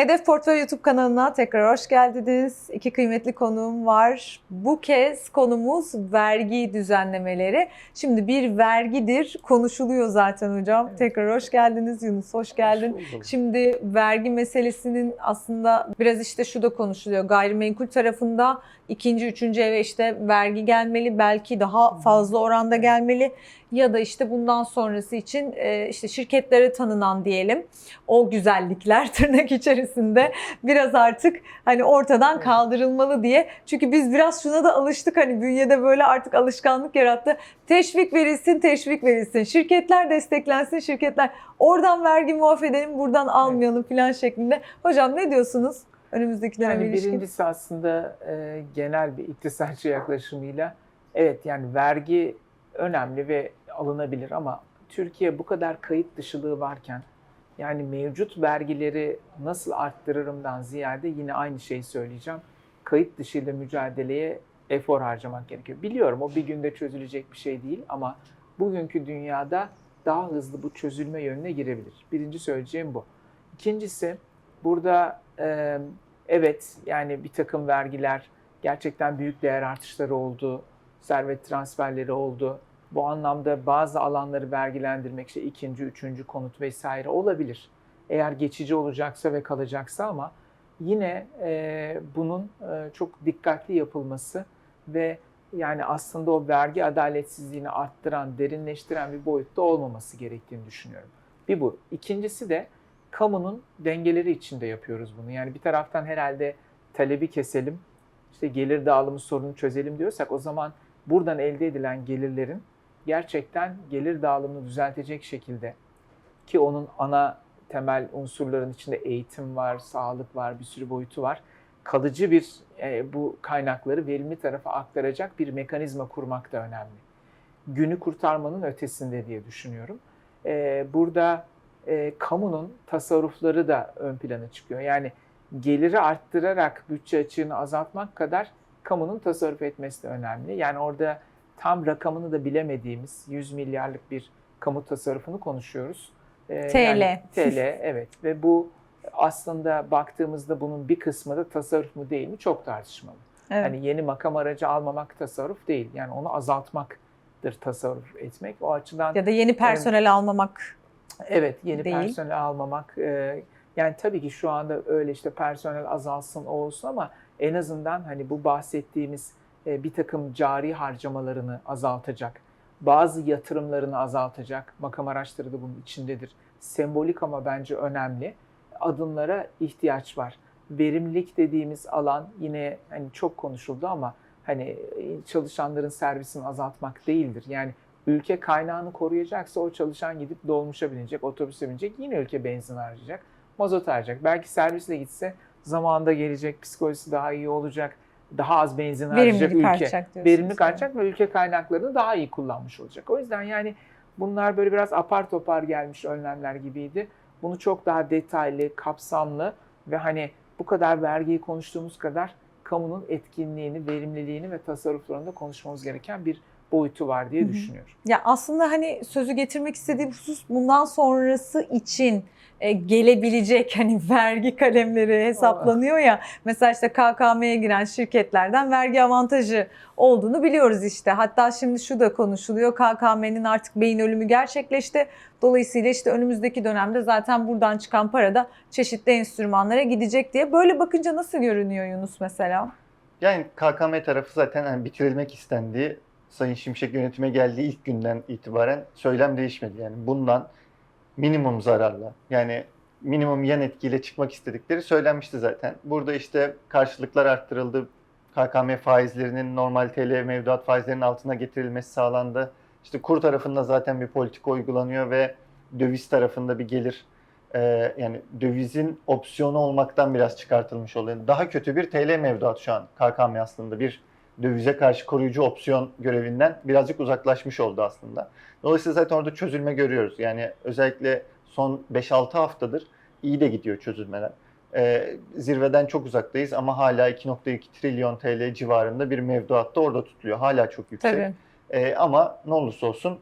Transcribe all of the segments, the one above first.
Hedef Portföy YouTube kanalına tekrar hoş geldiniz. İki kıymetli konuğum var. Bu kez konumuz vergi düzenlemeleri. Şimdi bir vergidir konuşuluyor zaten hocam. Evet. Tekrar hoş geldiniz Yunus, hoş geldin. Hoş bulduk. Şimdi vergi meselesinin aslında biraz işte şu da konuşuluyor. Gayrimenkul tarafında ikinci, üçüncü eve işte vergi gelmeli. Belki daha fazla oranda gelmeli. Ya da işte bundan sonrası için e, işte şirketlere tanınan diyelim o güzellikler tırnak içerisinde biraz artık hani ortadan kaldırılmalı diye. Çünkü biz biraz şuna da alıştık hani bünyede böyle artık alışkanlık yarattı. Teşvik verilsin, teşvik verilsin. Şirketler desteklensin, şirketler. Oradan vergi muaf edelim, buradan almayalım falan şeklinde. Hocam ne diyorsunuz önümüzdeki döneme Yani ilişkin? birincisi aslında e, genel bir iktisatçı yaklaşımıyla evet yani vergi önemli ve alınabilir ama Türkiye bu kadar kayıt dışılığı varken yani mevcut vergileri nasıl arttırırımdan ziyade yine aynı şeyi söyleyeceğim. Kayıt dışıyla mücadeleye efor harcamak gerekiyor. Biliyorum o bir günde çözülecek bir şey değil ama bugünkü dünyada daha hızlı bu çözülme yönüne girebilir. Birinci söyleyeceğim bu. İkincisi burada evet yani bir takım vergiler gerçekten büyük değer artışları oldu, servet transferleri oldu. Bu anlamda bazı alanları vergilendirmek işte ikinci, üçüncü konut vesaire olabilir. Eğer geçici olacaksa ve kalacaksa ama yine e, bunun e, çok dikkatli yapılması ve yani aslında o vergi adaletsizliğini arttıran, derinleştiren bir boyutta olmaması gerektiğini düşünüyorum. Bir bu. İkincisi de kamunun dengeleri içinde yapıyoruz bunu. Yani bir taraftan herhalde talebi keselim, işte gelir dağılımı sorunu çözelim diyorsak o zaman buradan elde edilen gelirlerin gerçekten gelir dağılımını düzeltecek şekilde ki onun ana temel unsurların içinde eğitim var, sağlık var, bir sürü boyutu var. Kalıcı bir e, bu kaynakları verimli tarafa aktaracak bir mekanizma kurmak da önemli. Günü kurtarmanın ötesinde diye düşünüyorum. E, burada e, kamunun tasarrufları da ön plana çıkıyor. Yani geliri arttırarak bütçe açığını azaltmak kadar kamunun tasarruf etmesi de önemli. Yani orada tam rakamını da bilemediğimiz 100 milyarlık bir kamu tasarrufunu konuşuyoruz. Ee, TL. yani TL evet ve bu aslında baktığımızda bunun bir kısmı da tasarruf mu değil mi çok tartışmalı. Evet. Hani yeni makam aracı almamak tasarruf değil. Yani onu azaltmaktır tasarruf etmek. O açıdan ya da yeni personel almamak. Evet, yeni Değil. personel almamak. e, yani tabii ki şu anda öyle işte personel azalsın, o olsun ama en azından hani bu bahsettiğimiz bir takım cari harcamalarını azaltacak, bazı yatırımlarını azaltacak. Makam araçları da bunun içindedir. Sembolik ama bence önemli. Adımlara ihtiyaç var. Verimlilik dediğimiz alan yine hani çok konuşuldu ama hani e, çalışanların servisini azaltmak değildir. Yani ülke kaynağını koruyacaksa o çalışan gidip dolmuşa binecek, otobüse binecek. Yine ülke benzin harcayacak, mazot harcayacak. Belki servisle gitse zamanında gelecek, psikolojisi daha iyi olacak, daha az benzin harcayacak ülke. artacak. Verimlilik artacak ve ülke kaynaklarını daha iyi kullanmış olacak. O yüzden yani bunlar böyle biraz apar topar gelmiş önlemler gibiydi. Bunu çok daha detaylı, kapsamlı ve hani bu kadar vergiyi konuştuğumuz kadar kamunun etkinliğini, verimliliğini ve tasarruflarını da konuşmamız gereken bir boyutu var diye düşünüyorum. Ya aslında hani sözü getirmek istediğim husus bundan sonrası için e, gelebilecek hani vergi kalemleri hesaplanıyor ya. Mesela işte KKM'ye giren şirketlerden vergi avantajı olduğunu biliyoruz işte. Hatta şimdi şu da konuşuluyor. KKM'nin artık beyin ölümü gerçekleşti. Dolayısıyla işte önümüzdeki dönemde zaten buradan çıkan para da çeşitli enstrümanlara gidecek diye. Böyle bakınca nasıl görünüyor Yunus mesela? Yani KKM tarafı zaten hani bitirilmek istendiği Sayın Şimşek yönetime geldiği ilk günden itibaren söylem değişmedi. Yani bundan minimum zararla yani minimum yan etkiyle çıkmak istedikleri söylenmişti zaten. Burada işte karşılıklar arttırıldı. KKM faizlerinin normal TL mevduat faizlerinin altına getirilmesi sağlandı. İşte kur tarafında zaten bir politika uygulanıyor ve döviz tarafında bir gelir e, yani dövizin opsiyonu olmaktan biraz çıkartılmış oluyor. Daha kötü bir TL mevduat şu an KKM aslında bir dövize karşı koruyucu opsiyon görevinden birazcık uzaklaşmış oldu aslında. Dolayısıyla zaten orada çözülme görüyoruz. Yani özellikle son 5-6 haftadır iyi de gidiyor çözülmeler. Ee, zirveden çok uzaktayız ama hala 2.2 trilyon TL civarında bir mevduat da orada tutuluyor. Hala çok yüksek. Tabii. Ee, ama ne olursa olsun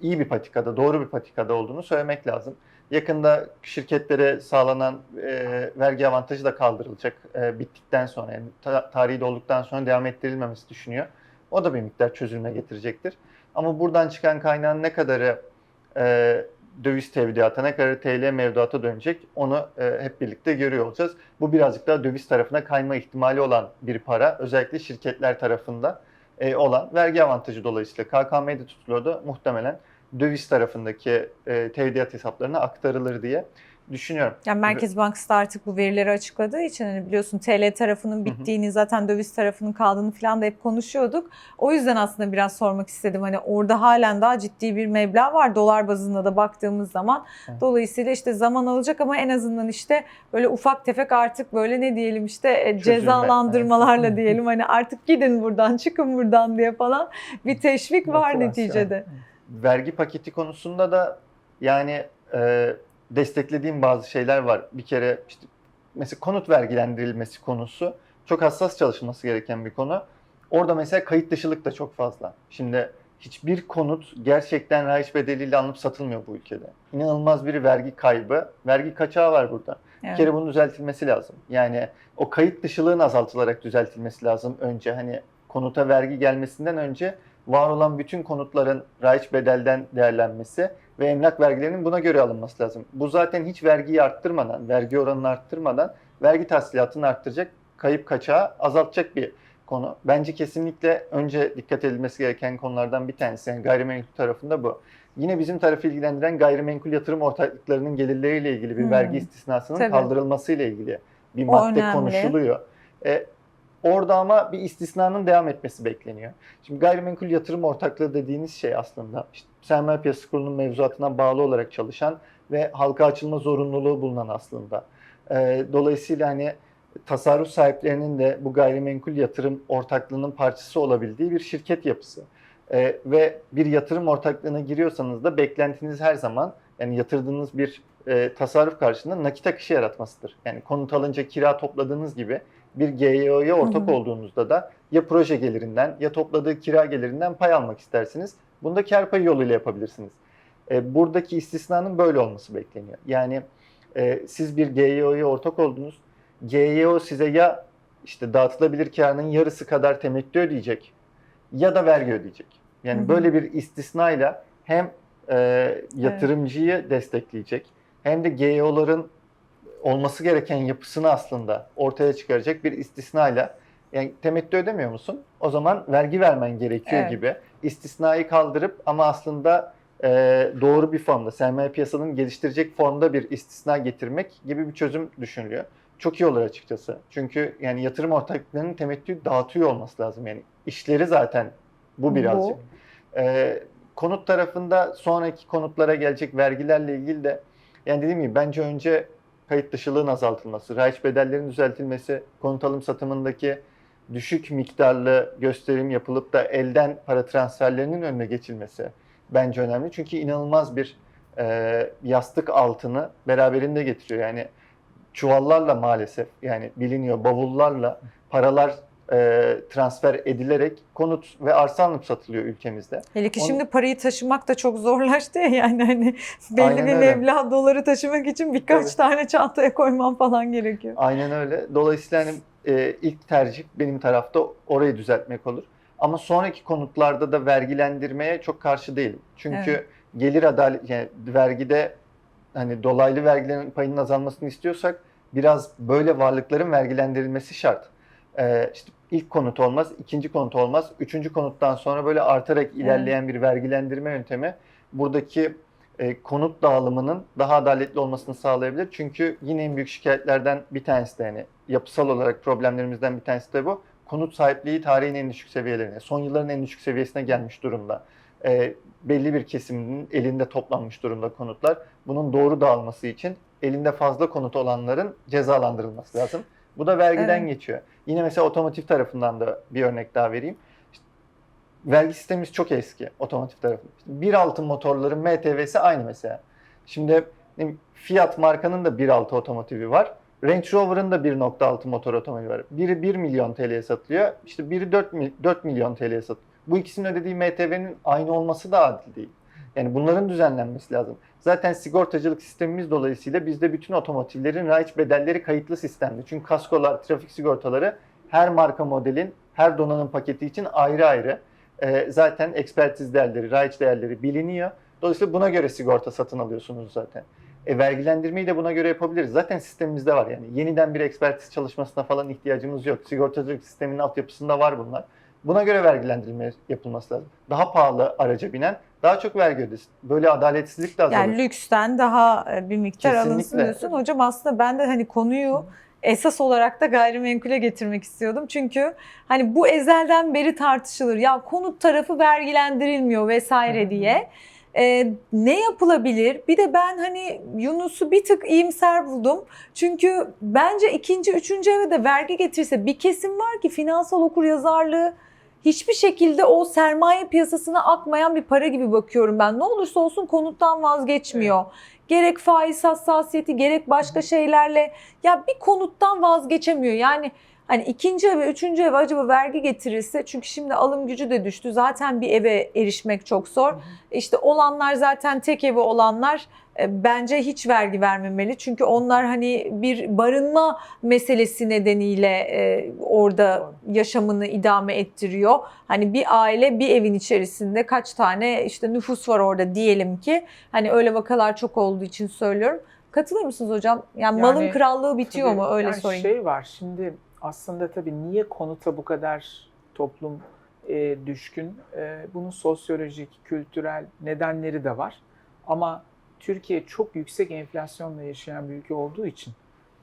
iyi bir patikada, doğru bir patikada olduğunu söylemek lazım. Yakında şirketlere sağlanan e, vergi avantajı da kaldırılacak e, bittikten sonra, yani ta- tarihi dolduktan sonra devam ettirilmemesi düşünüyor. O da bir miktar çözülme getirecektir. Ama buradan çıkan kaynağın ne kadarı e, döviz tevdiata, ne kadarı TL mevduata dönecek onu e, hep birlikte görüyor olacağız. Bu birazcık daha döviz tarafına kayma ihtimali olan bir para. Özellikle şirketler tarafında e, olan vergi avantajı dolayısıyla KKM'de tutuluyordu. Muhtemelen döviz tarafındaki e, tevdiat hesaplarına aktarılır diye düşünüyorum. Yani Merkez Bankası da artık bu verileri açıkladığı için hani biliyorsun TL tarafının bittiğini zaten döviz tarafının kaldığını falan da hep konuşuyorduk. O yüzden aslında biraz sormak istedim. Hani orada halen daha ciddi bir meblağ var dolar bazında da baktığımız zaman. Evet. Dolayısıyla işte zaman alacak ama en azından işte böyle ufak tefek artık böyle ne diyelim işte e, Çözülme, cezalandırmalarla evet. diyelim hani artık gidin buradan çıkın buradan diye falan bir teşvik var Motivasyon. neticede. Vergi paketi konusunda da yani e, desteklediğim bazı şeyler var. Bir kere işte mesela konut vergilendirilmesi konusu çok hassas çalışılması gereken bir konu. Orada mesela kayıt dışılık da çok fazla. Şimdi hiçbir konut gerçekten rayiç bedeliyle alınıp satılmıyor bu ülkede. İnanılmaz bir vergi kaybı, vergi kaçağı var burada. Bir Evet. kere bunun düzeltilmesi lazım. Yani o kayıt dışılığın azaltılarak düzeltilmesi lazım önce. Hani konuta vergi gelmesinden önce var olan bütün konutların raiç bedelden değerlenmesi ve emlak vergilerinin buna göre alınması lazım. Bu zaten hiç vergiyi arttırmadan, vergi oranını arttırmadan vergi tahsilatını arttıracak, kayıp kaçağı azaltacak bir konu. Bence kesinlikle önce dikkat edilmesi gereken konulardan bir tanesi. Yani gayrimenkul tarafında bu. Yine bizim tarafı ilgilendiren gayrimenkul yatırım ortaklıklarının gelirleriyle ilgili bir Hmm. vergi istisnasının Tabii. kaldırılmasıyla ilgili bir madde konuşuluyor. E, orada ama bir istisnanın devam etmesi bekleniyor. Şimdi gayrimenkul yatırım ortaklığı dediğiniz şey aslında işte sermaye piyasası kurulunun mevzuatına bağlı olarak çalışan ve halka açılma zorunluluğu bulunan aslında. E, dolayısıyla hani tasarruf sahiplerinin de bu gayrimenkul yatırım ortaklığının parçası olabildiği bir şirket yapısı. E, ve bir yatırım ortaklığına giriyorsanız da beklentiniz her zaman yani yatırdığınız bir e, tasarruf karşılığında nakit akışı yaratmasıdır. Yani konut alınca kira topladığınız gibi bir GYO'ya ortak Hı hı. olduğunuzda da ya proje gelirinden ya topladığı kira gelirinden pay almak istersiniz. Bunu da kar payı yoluyla yapabilirsiniz. E, buradaki istisnanın böyle olması bekleniyor. Yani e, siz bir GYO'ya ortak oldunuz. GYO size ya işte dağıtılabilir karının yarısı kadar temettü ödeyecek ya da vergi ödeyecek. Yani Hı hı. böyle bir istisnayla hem e, yatırımcıyı destekleyecek hem de GYO'ların olması gereken yapısını aslında ortaya çıkaracak bir istisnayla yani temettü ödemiyor musun? O zaman vergi vermen gerekiyor Evet. gibi istisnayı kaldırıp ama aslında e, doğru bir formda, sermaye piyasanın geliştirecek formda bir istisna getirmek gibi bir çözüm düşünülüyor. Çok iyi olur açıkçası. Çünkü yani yatırım ortaklıklarının temettü dağıtıyor olması lazım. Yani işleri zaten bu Bu. birazcık. Ee, konut tarafında sonraki konutlara gelecek vergilerle ilgili de yani dediğim gibi bence önce kayıt dışılığın azaltılması, raiç bedellerin düzeltilmesi, konut alım satımındaki düşük miktarlı gösterim yapılıp da elden para transferlerinin önüne geçilmesi bence önemli. Çünkü inanılmaz bir e, yastık altını beraberinde getiriyor. Yani çuvallarla maalesef yani biliniyor bavullarla paralar e, transfer edilerek konut ve arsa alınıp satılıyor ülkemizde. Hele ki Onu- şimdi parayı taşımak da çok zorlaştı ya yani hani belli Aynen bir meblağ doları taşımak için birkaç Tabii. tane çantaya koyman falan gerekiyor. Aynen öyle. Dolayısıyla hani, e, ilk tercih benim tarafta orayı düzeltmek olur. Ama sonraki konutlarda da vergilendirmeye çok karşı değilim. Çünkü Evet. gelir adalet yani vergide hani dolaylı vergilerin payının azalmasını istiyorsak biraz böyle varlıkların vergilendirilmesi şart. Ee, işte ilk konut olmaz, ikinci konut olmaz, üçüncü konuttan sonra böyle artarak ilerleyen bir vergilendirme yöntemi buradaki e, konut dağılımının daha adaletli olmasını sağlayabilir. Çünkü yine en büyük şikayetlerden bir tanesi de yani yapısal olarak problemlerimizden bir tanesi de bu. Konut sahipliği tarihin en düşük seviyelerine, son yılların en düşük seviyesine gelmiş durumda. E, belli bir kesimin elinde toplanmış durumda konutlar. Bunun doğru dağılması için elinde fazla konut olanların cezalandırılması lazım. Bu da vergiden Evet. geçiyor. Yine mesela otomotiv tarafından da bir örnek daha vereyim. İşte vergi sistemimiz çok eski otomotiv tarafında. İşte 1.6 motorların MTV'si aynı mesela. Şimdi Fiat markanın da 1.6 otomotivi var. Range Rover'ın da 1.6 motor otomobili var. Biri 1 milyon TL'ye satılıyor. İşte biri 4, mi- 4 milyon TL'ye satılıyor. Bu ikisinin ödediği MTV'nin aynı olması da adil değil. Yani bunların düzenlenmesi lazım. Zaten sigortacılık sistemimiz dolayısıyla bizde bütün otomotivlerin raiç bedelleri kayıtlı sistemde. Çünkü kaskolar, trafik sigortaları her marka modelin, her donanım paketi için ayrı ayrı. Ee, zaten ekspertiz değerleri, raiç değerleri biliniyor. Dolayısıyla buna göre sigorta satın alıyorsunuz zaten. E, vergilendirmeyi de buna göre yapabiliriz. Zaten sistemimizde var yani. Yeniden bir ekspertiz çalışmasına falan ihtiyacımız yok. Sigortacılık sisteminin altyapısında var bunlar. Buna göre vergilendirme yapılması lazım. Daha pahalı araca binen daha çok vergi ödesin. Böyle adaletsizlik de azalır. Yani lüksten daha e, bir miktar Kesinlikle. alınsın diyorsun. Hocam aslında ben de hani konuyu esas olarak da gayrimenkule getirmek istiyordum. Çünkü hani bu ezelden beri tartışılır. Ya konut tarafı vergilendirilmiyor vesaire diye. E, ne yapılabilir? Bir de ben hani Yunus'u bir tık iyimser buldum. Çünkü bence ikinci, üçüncü eve de vergi getirse bir kesim var ki finansal okur yazarlığı hiçbir şekilde o sermaye piyasasına akmayan bir para gibi bakıyorum ben. Ne olursa olsun konuttan vazgeçmiyor. Gerek faiz hassasiyeti gerek başka şeylerle ya bir konuttan vazgeçemiyor. Yani hani ikinci eve, üçüncü eve acaba vergi getirirse çünkü şimdi alım gücü de düştü. Zaten bir eve erişmek çok zor. İşte olanlar zaten tek evi olanlar bence hiç vergi vermemeli. Çünkü onlar hani bir barınma meselesi nedeniyle e, orada yaşamını idame ettiriyor. Hani bir aile bir evin içerisinde kaç tane işte nüfus var orada diyelim ki. Hani öyle vakalar çok olduğu için söylüyorum. Katılır mısınız hocam? Yani, Yani malın krallığı bitiyor Tabii, mu? Öyle yani sorayım. Şey var şimdi aslında tabii niye konuta bu kadar toplum e, düşkün? E, bunun sosyolojik, kültürel nedenleri de var. Ama Türkiye çok yüksek enflasyonla yaşayan bir ülke olduğu için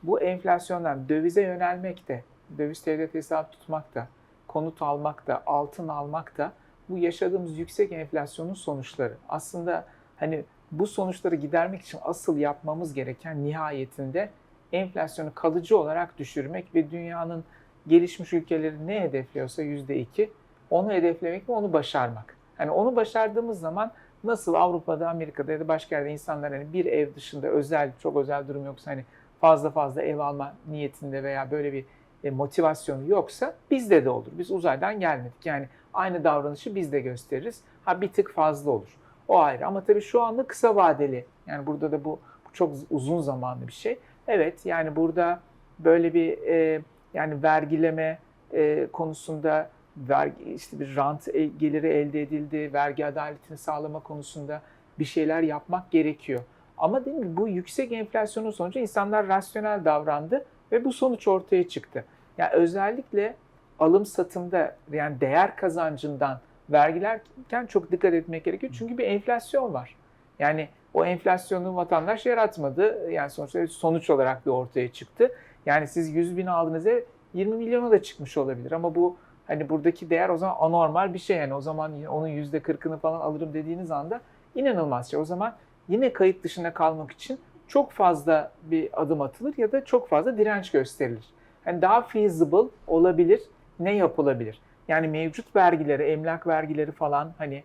bu enflasyondan dövize yönelmek de, döviz devlet hesabı tutmak da, konut almak da, altın almak da bu yaşadığımız yüksek enflasyonun sonuçları. Aslında hani bu sonuçları gidermek için asıl yapmamız gereken nihayetinde enflasyonu kalıcı olarak düşürmek ve dünyanın gelişmiş ülkeleri ne hedefliyorsa yüzde iki onu hedeflemek ve onu başarmak. Hani onu başardığımız zaman nasıl Avrupa'da, Amerika'da ya da başka yerde insanlar hani bir ev dışında özel, çok özel durum yoksa hani fazla fazla ev alma niyetinde veya böyle bir e, motivasyonu yoksa bizde de olur. Biz uzaydan gelmedik. Yani aynı davranışı biz de gösteririz. Ha bir tık fazla olur. O ayrı. Ama tabii şu anda kısa vadeli. Yani burada da bu, bu çok uzun zamanlı bir şey. Evet yani burada böyle bir e, yani vergileme e, konusunda vergi işte bir rant e- geliri elde edildi, vergi adaletini sağlama konusunda bir şeyler yapmak gerekiyor. Ama değil mi bu yüksek enflasyonun sonucu insanlar rasyonel davrandı ve bu sonuç ortaya çıktı. Yani özellikle alım satımda yani değer kazancından vergilerken çok dikkat etmek gerekiyor. Çünkü bir enflasyon var. Yani o enflasyonu vatandaş yaratmadı. Yani sonuçta sonuç olarak bir ortaya çıktı. Yani siz 100 bin aldığınız ev 20 milyona da çıkmış olabilir ama bu hani buradaki değer o zaman anormal bir şey yani o zaman onun yüzde 40'ını falan alırım dediğiniz anda inanılmaz şey. O zaman yine kayıt dışında kalmak için çok fazla bir adım atılır ya da çok fazla direnç gösterilir. Yani daha feasible olabilir, ne yapılabilir? Yani mevcut vergileri, emlak vergileri falan hani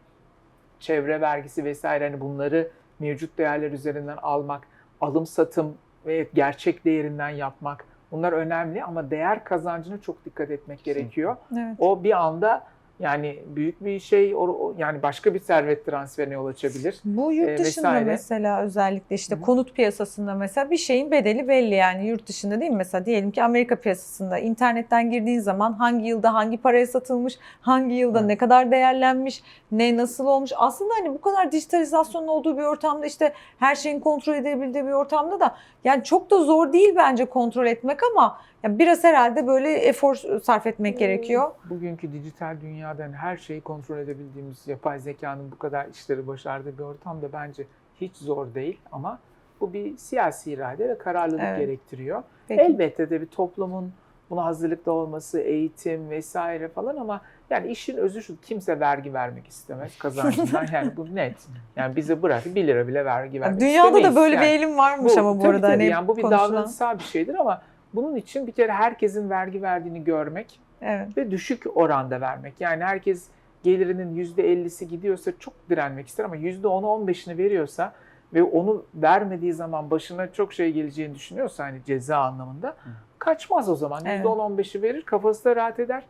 çevre vergisi vesaire hani bunları mevcut değerler üzerinden almak, alım satım ve gerçek değerinden yapmak bunlar önemli ama değer kazancına çok dikkat etmek gerekiyor. Evet. O bir anda yani büyük bir şey yani başka bir servet transferine yol açabilir. Bu yurt e, dışında vesaire. mesela özellikle işte Hı hı. konut piyasasında mesela bir şeyin bedeli belli yani yurt dışında değil mi? Mesela diyelim ki Amerika piyasasında internetten girdiğin zaman hangi yılda hangi paraya satılmış, hangi yılda Evet. ne kadar değerlenmiş, ne nasıl olmuş. Aslında hani bu kadar dijitalizasyonun olduğu bir ortamda işte her şeyin kontrol edebildiği bir ortamda da yani çok da zor değil bence kontrol etmek ama ya biraz herhalde böyle efor sarf etmek gerekiyor. Bugünkü dijital dünyada hani her şeyi kontrol edebildiğimiz yapay zekanın bu kadar işleri başardığı bir ortamda bence hiç zor değil ama bu bir siyasi irade ve kararlılık Evet. gerektiriyor. Peki. Elbette de bir toplumun buna hazırlıklı olması, eğitim vesaire falan ama yani işin özü şu kimse vergi vermek istemez kazancından yani bu net. Yani bize bırak 1 lira bile vergi vermek Dünyada da istemeyiz böyle yani. bir eğilim varmış ama bu tabii arada tabii. hani yani bu bir konuşulan. davranışsal bir şeydir ama bunun için bir kere herkesin vergi verdiğini görmek Evet. ve düşük oranda vermek. Yani herkes gelirinin %50'si gidiyorsa çok direnmek ister ama %10'u 15'ini veriyorsa ve onu vermediği zaman başına çok şey geleceğini düşünüyorsa hani ceza anlamında kaçmaz o zaman. Evet. %10-15'i verir, kafası da rahat eder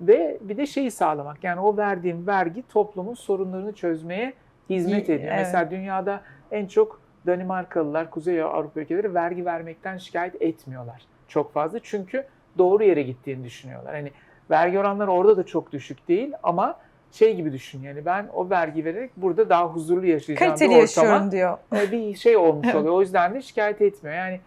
ve bir de şeyi sağlamak. Yani o verdiğim vergi toplumun sorunlarını çözmeye hizmet ediyor. evet. Mesela dünyada en çok Danimarkalılar, Kuzey Avrupa ülkeleri vergi vermekten şikayet etmiyorlar çok fazla. Çünkü doğru yere gittiğini düşünüyorlar. Hani vergi oranları orada da çok düşük değil ama şey gibi düşün yani ben o vergi vererek burada daha huzurlu yaşayacağım Kaliteli bir ortama yaşıyorum diyor. e, bir şey olmuş oluyor. O yüzden de şikayet etmiyor. Yani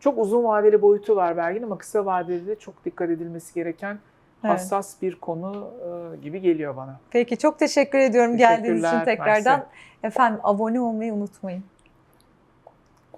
çok uzun vadeli boyutu var verginin ama kısa vadede de çok dikkat edilmesi gereken Evet. hassas bir konu e, gibi geliyor bana. Peki çok teşekkür ediyorum geldiğiniz için tekrardan. mersi. Efendim abone olmayı unutmayın.